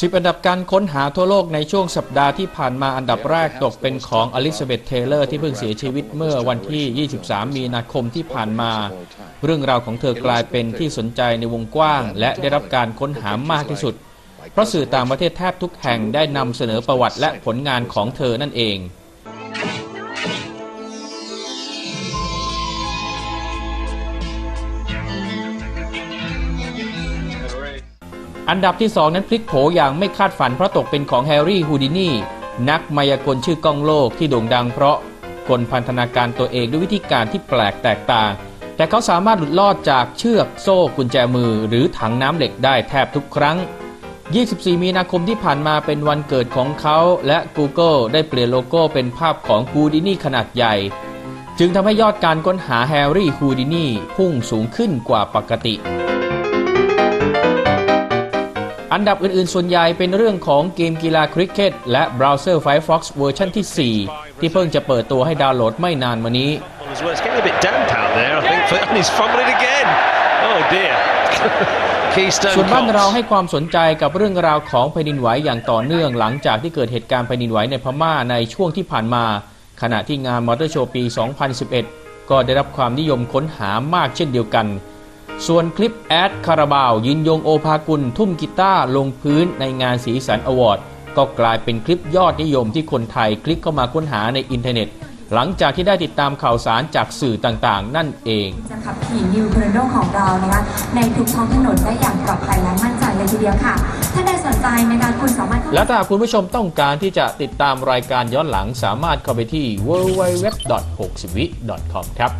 สิบอันดับการค้นหาทั่วโลกในช่วงสัปดาห์ที่ผ่านมาอันดับแรกตกเป็นของอลิซาเบธเทเลอร์ที่เพิ่งเสียชีวิตเมื่อวันที่ 23 มีนาคมที่ผ่านมา เรื่องราวของเธอกลายเป็นที่สนใจในวงกว้าง และได้รับการค้นหามากที่สุด เพราะสื่อต่างประเทศแทบทุกแห่งได้นำเสนอประวัติและผลงานของเธอนั่นเอง อันดับที่ 2 นั้นพลิกโผอย่างไม่คาดฝันเพราะตกเป็นของแฮร์รี่ฮูดินีนักมายากลชื่อก้องโลกที่โด่งดังเพราะกลพันธนาการตัวเองด้วยวิธีการที่แปลกแตกต่าง แต่เขาสามารถหลุดลอดจากเชือกโซ่กุญแจมือ หรือถังน้ำเหล็กได้แทบทุกครั้ง 24 มีนาคมที่ผ่านมาเป็นวันเกิดของเขาและ Google ได้เปลี่ยนโลโก้เป็นภาพของฮูดินีขนาดใหญ่ จึงทำให้ยอดการค้นหาแฮร์รี่ฮูดินีพุ่งสูงขึ้นกว่าปกติ อันดับอื่นๆ ส่วนใหญ่เป็นเรื่องของเกมกีฬาคริกเก็ตและเบราว์เซอร์ Firefox เวอร์ชันที่ 4 ที่เพิ่งจะเปิดตัวให้ดาวน์โหลดไม่นานมานี้ as well. It's getting a bit damp out there, I think, and he's fumbling again. Oh dear. Keystone ส่วนบ้านเรา Cops. ให้ความสนใจกับเรื่องราวของแผ่นดินไหวอย่างต่อเนื่องหลังจากที่เกิดเหตุการณ์แผ่นดินไหวในพม่าในช่วงที่ผ่านมา ขณะที่งานมอเตอร์โชว์ปี 2011 ก็ได้รับความนิยมค้นหามากเช่นเดียวกัน ส่วนคลิปแอดคาราบาว ยินยงโอภากุล ทุ่มกีตาร์ลงพื้นในงานสีสันอวอร์ด ก็กลายเป็นคลิปยอดนิยมที่คนไทยคลิกเข้ามาค้นหาในอินเทอร์เน็ต หลังจากที่ได้ติดตามข่าวสารจากสื่อต่างๆ นั่นเองจะขับขี่นิวเพรโดของเรานะคะในทุกท้องถนนได้อย่างปลอดภัยและมั่นใจเลยทีเดียวค่ะถ้าใดสนใจนะคะคุณสามารถเข้าแล้วถ้าหากคุณผู้ชมต้องการที่จะติดตามรายการย้อนหลังสามารถเข้าไปที่ www.60vic.com ครับ